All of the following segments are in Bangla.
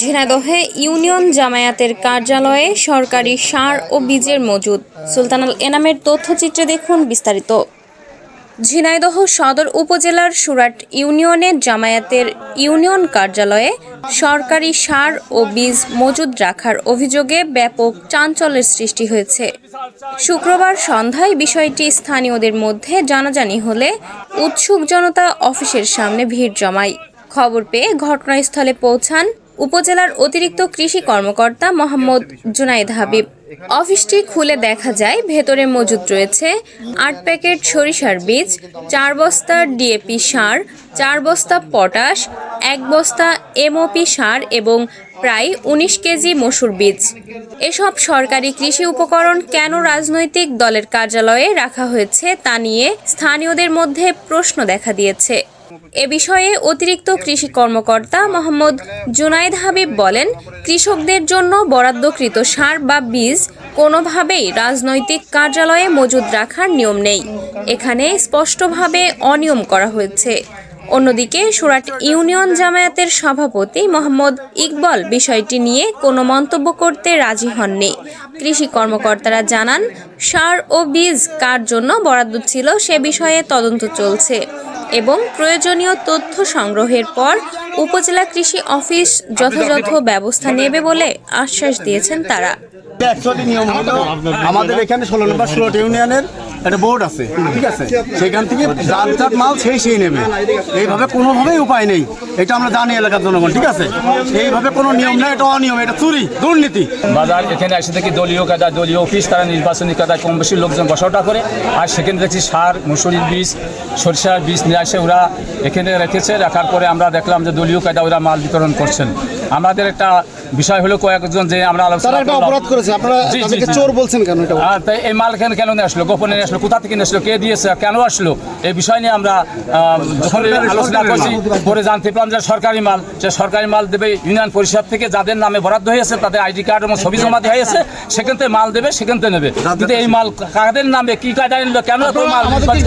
ঝিনাইদহে ইউনিয়ন জামায়াতের কার্যালয়ে সরকারি সার ও বীজের মজুদ। সুলতানাল এনামের তথ্যচিত্রে দেখুন বিস্তারিত। ঝিনাইদহ সদর উপজেলার সুরাট ইউনিয়নের জামায়াতের ইউনিয়ন কার্যালয়ে সরকারি সার ও বীজ মজুদ রাখার অভিযোগে ব্যাপক চাঞ্চল্যের সৃষ্টি হয়েছে। শুক্রবার সন্ধ্যায় বিষয়টি স্থানীয়দের মধ্যে জানাজানি হলে উৎসুক জনতা অফিসের সামনে ভিড় জমায়। খবর পেয়ে ঘটনাস্থলে পৌঁছান উপজেলার অতিরিক্ত কৃষি কর্মকর্তা মোহাম্মদ জুনাইদ হাবিব। অফিসটি খুলে দেখা যায়, ভেতরে মজুদ রয়েছে আট প্যাকেট সরিষার বীজ, চার বস্তা ডিএপি সার, চার বস্তা পটাশ, এক বস্তা এমওপি সার এবং প্রায় উনিশ কেজি মসুর বীজ। এসব সরকারি কৃষি উপকরণ কেন রাজনৈতিক দলের কার্যালয়ে রাখা হয়েছে তা নিয়ে স্থানীয়দের মধ্যে প্রশ্ন দেখা দিয়েছে। এ বিষয়ে অতিরিক্ত কৃষি কর্মকর্তা মোহাম্মদ জুনাইদ হাবিব বলেন, কৃষকদের জন্য বরাদ্দকৃত সার বা বীজ কোনোভাবেই রাজনৈতিক কার্যালয়ে মজুদ রাখার নিয়ম নেই। এখানে স্পষ্টভাবে অনিয়ম করা হয়েছে। অন্যদিকে সুরাট ইউনিয়ন জামায়াতের সভাপতি মোহাম্মদ ইকবল বিষয়টি নিয়ে কোনো মন্তব্য করতে রাজি হননি। কৃষি কর্মকর্তারা জানান, সার ও বীজ কার জন্য বরাদ্দ ছিল সে বিষয়ে তদন্ত চলছে। এবং প্রয়োজনীয় তথ্য সংগ্রহের পর উপজেলা কৃষি অফিস যথাযথ ব্যবস্থা নেবে বলে আশ্বাস দিয়েছেন তারা। আমাদের এখানে ষোলো নম্বর ষোলোটি ইউনিয়নের একটা বোর্ড আছে, ঠিক আছে? সেখান থেকে যার যার মাল সেই সেই নেবে। এইভাবে কোনোভাবেই উপায় নেই। এটা আমরা জানি এলাকার জনগণ, ঠিক আছে? এইভাবে কোনো নিয়ম নেই, এটা অনিয়ম, এটা চুরি, দুর্নীতি। বাজার এখানে এসে দেখি দলীয় কাজা, দলীয় অফিস, তারা নির্বাচনী কাজায় কম বেশি লোকজন বসাটা করে। আর সেখানে দেখছি সার, মুসুরির বীজ, সরিষার বীজ নিয়ে আসে ওরা এখানে রেখেছে। রাখার পরে আমরা দেখলাম যে দলীয় কায়দা ওরা মাল বিতরণ করছেন। আমাদের একটা বিষয় হলো কয়েকজন যে আমরা আলোচনা একটা অপরাধ করেছে আপনারা। চোর বলছেন কেন এটা? আর তাই এই মাল এখানে কেন আসলো? গোপনে আসলো? কোথা থেকে আসলো? কে দিয়েছে? কেন আসলো? এই বিষয় নিয়ে আমরা যখন আলোচনা করছি পরে জানতে পারলাম যে সরকারি মাল যে সরকারি মাল দেবে ইউনিয়ন পরিষদ থেকে যাদের নামে বরাদ্দ হয়েছে তাদের আইডি কার্ড এবং ছবি জমা দেওয়া হয়েছে সেখান থেকে মাল দেবে সেখান থেকে নেবে। কিন্তু এই মাল কাদের নামে কি কায়দায় নিলো কেন এত মাল কাজ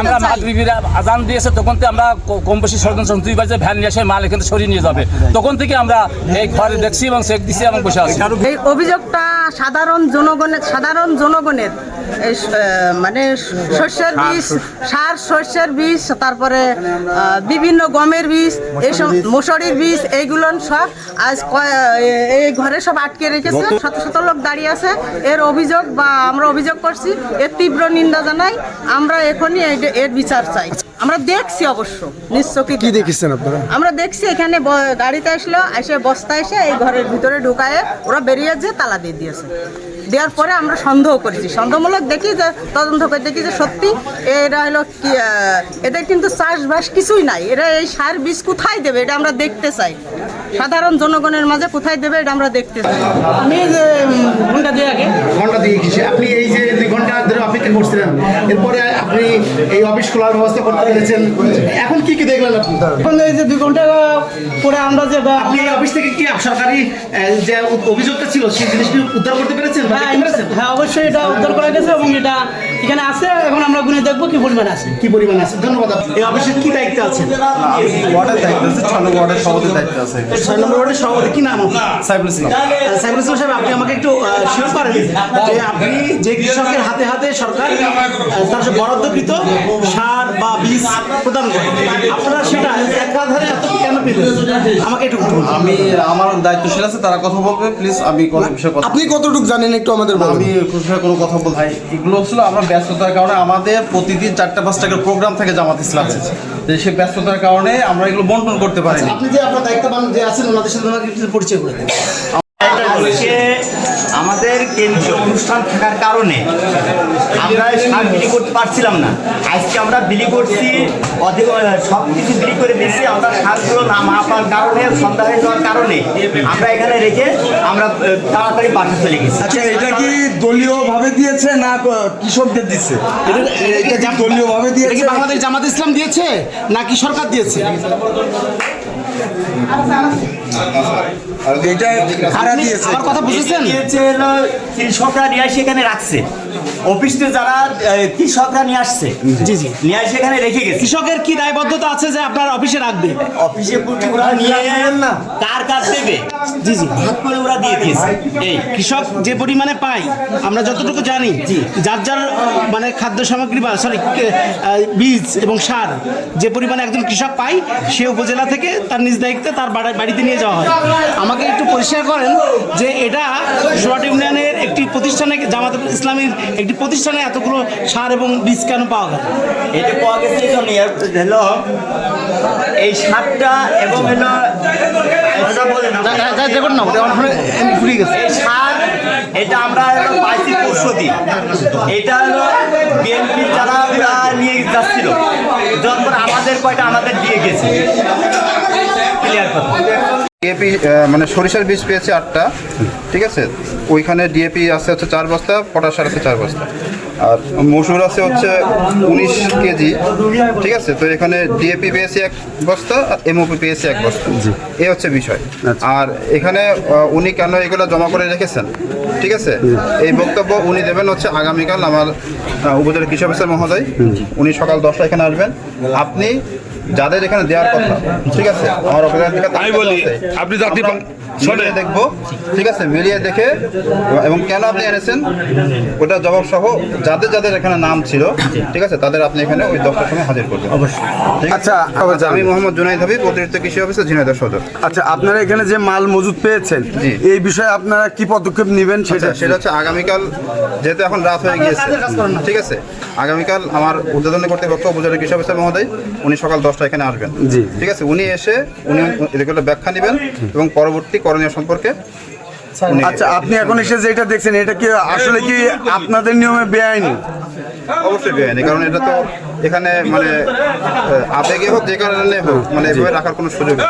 আমরা মাগরিবিরা আজান দিয়েছে তখন থেকে আমরা কম বেশি ষড়যন্ত্র দুই বাজে ভ্যান নিয়ে এসে মাল এখানে সরিয়ে নিয়ে যাবে। তখন থেকে আমরা এই ঘরে দেখছি এবং চেক দিছি এবং বসে আছি। এই অভিযোগটা সাধারণ জনগণের সাধারণ জনগণের মানে শস্যের বীজ সার শস্যের বীজ তারপরে বিভিন্ন গমের বীজ এইসব মশারির বীজ এইগুলো সব আজ এই ঘরে সব আটকে রেখেছে। শত শত লোক দাঁড়িয়ে আছে। এর অভিযোগ বা আমরা অভিযোগ করছি এর তীব্র নিন্দা জানাই। আমরা এখনই এর বিচার চাই। আমরা দেখছি অবশ্য নিশ্চয়ই কি দেখেছেন আপনারা? আমরা দেখছি এখানে গাড়িতে আসলো এসে বস্তা এসে এই ঘরের ভিতরে ঢুকায় ওরা বেরিয়ে যে তালা দিয়ে দিয়েছে। দেওয়ার পরে আমরা সন্দেহ করেছি। সন্দেহমূলক দেখি যে তদন্ত করে দেখি যে সত্যি এরা হলো কি এদের কিন্তু চাষবাস কিছুই নাই। এরা এই সার বীজ কোথায় দেবে এটা আমরা দেখতে চাই। সাধারণ জনগণের মাঝে কোথায় দেবে এটা আমরা দেখতে চাই। আমি যে ঘণ্টা দিয়ে আগে। ঘণ্টা দিয়ে আপনি এই যে ঘণ্টা অপেক্ষা করছিলেন। এরপরে আপনি এই অফিস খোলার ব্যবস্থা করতে পেরেছেন। এখন কি কি দেখলেন আপনি? এখন এই যে দুই ঘণ্টা পরে আমরা যে আপনি এই অফিস থেকে কি সরকারি যে অভিযোগটা ছিল সেই জিনিসটি উদ্ধার করতে পেরেছেন দেখতে পেরেছেন? হ্যাঁ অবশ্যই এটা উদ্ধার করা গেছে এবং এটা এখানে আছে। এখন আমরা গুনে দেখব কি পরিমাণ আছে। কি পরিমাণ আছে? ধন্যবাদ। এই অফিসের কি দায়িত্ব আমি ওয়ার্ডের দায়িত্ব আছে ছয় নম্বর ওয়ার্ডের সভাপতির দায়িত্ব আছে। ছয় নম্বর ওয়ার্ডের সভাপতি কি নাম? সাইফুল ইসলাম। সাইফুল ইসলাম সাহেব আপনি আমাকে একটু শিওর করেন। যে আপনি যে কৃষকের হাতে হাতে সরকার আহ, তার বরাদ্দকৃত সার বা বীজ প্রদান করে। আপনারা সেটা একাধারে এত কেন পেলেন? আমাকে একটু আমি আমার দায়িত্বশীল আছে তারা কথা বলবে প্লিজ আমি কোনো বিষয়ে কথা আপনি কতটুকু জানেন একটু আমাদের আমি কোনো বিষয়ে কোনো কথা বল ভাই এগুলো ছিল আমরা ব্যস্ততার কারণে আমাদের প্রতিদিন চারটা পাঁচটা করে প্রোগ্রাম থাকে জামাত ইসলাম যে সেই ব্যস্ততার কারণে আমরা এগুলো বন্টন করতে পারিনি। আপনি যে আপনার দায়িত্ববান যে আছেন ওনাদের সাথে পরিচয় করে দেন। আজকে আমাদের কেন্দ্রীয় অনুষ্ঠান থাকার কারণে আমরা সার বিলি করতে পারছিলাম না। আজকে আমরা বিলি করছি অধিক সব কিছু বিলি করে দিচ্ছি আমরা সারগুলো না মাপার কারণে সন্ধ্যা হয়ে যাওয়ার কারণে আমরা এখানে রেখে আমরা তাড়াতাড়ি বাসা চলে গেছি। আচ্ছা এটা কি দলীয় ভাবে দিয়েছে না কৃষকদের দিচ্ছে? এটা কি দলীয় ভাবে এটা দিয়েছে কি বাংলাদেশ জামাত ইসলাম দিয়েছে নাকি সরকার দিয়েছে? আর এটা কারা দিয়েছে। আমার কথা বুঝেছেন? কৃষকরা নিয়ে আসে এখানে রাখছে। অফিস থেকে যারা কৃষকরা নিয়ে আসছে। জি জি। নিয়ে আসে এখানে রেখে গেছে। কৃষকের কি দায়বদ্ধতা আছে যে আপনার অফিসে রাখবে? অফিসে পুটি ওরা নিয়ে না। কার কার দেবে? জি জি। ভাগ করে ওরা দিয়ে দিয়েছে। এই কৃষক যে পরিমাণে পায় আমরা যতটুকু জানি যার যার মানে খাদ্য সামগ্রী বা সরি বীজ এবং সার যে পরিমাণে একজন কৃষক পায় সে উপজেলা থেকে তার নিজ দায়িত্বে তার বাড়িতে নিয়ে যাওয়া হয়। আমাকে একটু পরিষ্কার করেন যে এটা সুরাট ইউনিয়নের একটি প্রতিষ্ঠানে জামাত ইসলামীর একটি প্রতিষ্ঠানে এতগুলো সার এবং বীজ কেন পাওয়া গেল? এটা পাওয়া গেছে হলো এই সারটা এবং হলো দেখুন না ঘুরে গেছে। সার এটা আমরা হলো পাইছি পরশু দিন। এটা হলো বিএনপি যারা নিয়ে যাচ্ছিল। পর আমাদের কয়টা আমাদের দিয়ে গেছে। ক্লিয়ার কথা। ডিএপি মানে সরিষার বীজ পেয়েছে আটটা ঠিক আছে? ওইখানে ডিএপি আছে হচ্ছে চার বস্তা পটাশার আছে চার বস্তা। আর মসুর আছে হচ্ছে উনিশ কেজি ঠিক আছে? তো এখানে ডিএপি পেয়েছি এক বস্তা আর এমওপি পেয়েছি এক বস্তা। এই হচ্ছে বিষয়। আর এখানে উনি কেন এগুলো জমা করে রেখেছেন ঠিক আছে? এই বক্তব্য উনি দেবেন হচ্ছে আগামীকাল আমার উপজেলা কৃষি অফিসার মহোদয়। উনি সকাল দশটা এখানে আসবেন। আপনি যাদের এখানে দেওয়ার কথা ঠিক আছে? আমার অফিসার থেকে আমি বলি, আপনি জাতি মিলিয়ে দেখব। ঠিক আছে মিলিয়ে দেখে এবং কেন আপনি এনেছেন ওটা জবাব সহ যাদের যাদের এখানে নাম ছিল ঠিক আছে তাদের আপনি এখানে ওই দশটার সময় হাজির করবেন। অবশ্যই। আচ্ছা, আচ্ছা আমি মোহাম্মদ জুনাইদ হাবিব অতিরিক্ত কৃষি অফিসার ঝিনাইদহ সদর। আচ্ছা আপনারা এখানে যে মাল মজুদ পেয়েছেন। এই বিষয়ে আপনারা কি পদক্ষেপ নেবেন সেটা সেটা? সেটা হচ্ছে আগামীকাল যেহেতু এখন রাত হয়ে গিয়েছে ঠিক আছে আগামীকাল আমার উদ্বোধনী কর্তৃপক্ষ উপজেলা কৃষি অফিসার মহোদয় উনি সকাল দশটা এখানে আসবেন। জি। ঠিক আছে উনি এসে উনি এগুলো ব্যাখ্যা নেবেন এবং পরবর্তী করণীয় সম্পর্কে? আচ্ছা আপনি এখন এসে যেটা দেখছেন এটা কি আসলে কি আপনাদের নিয়মে বেআইনি? অবশ্যই বেআইনি কারণ এটা তো এখানে মানে আবেগে হোক যে কারণে হোক মানে এভাবে রাখার কোনো সুযোগ নেই।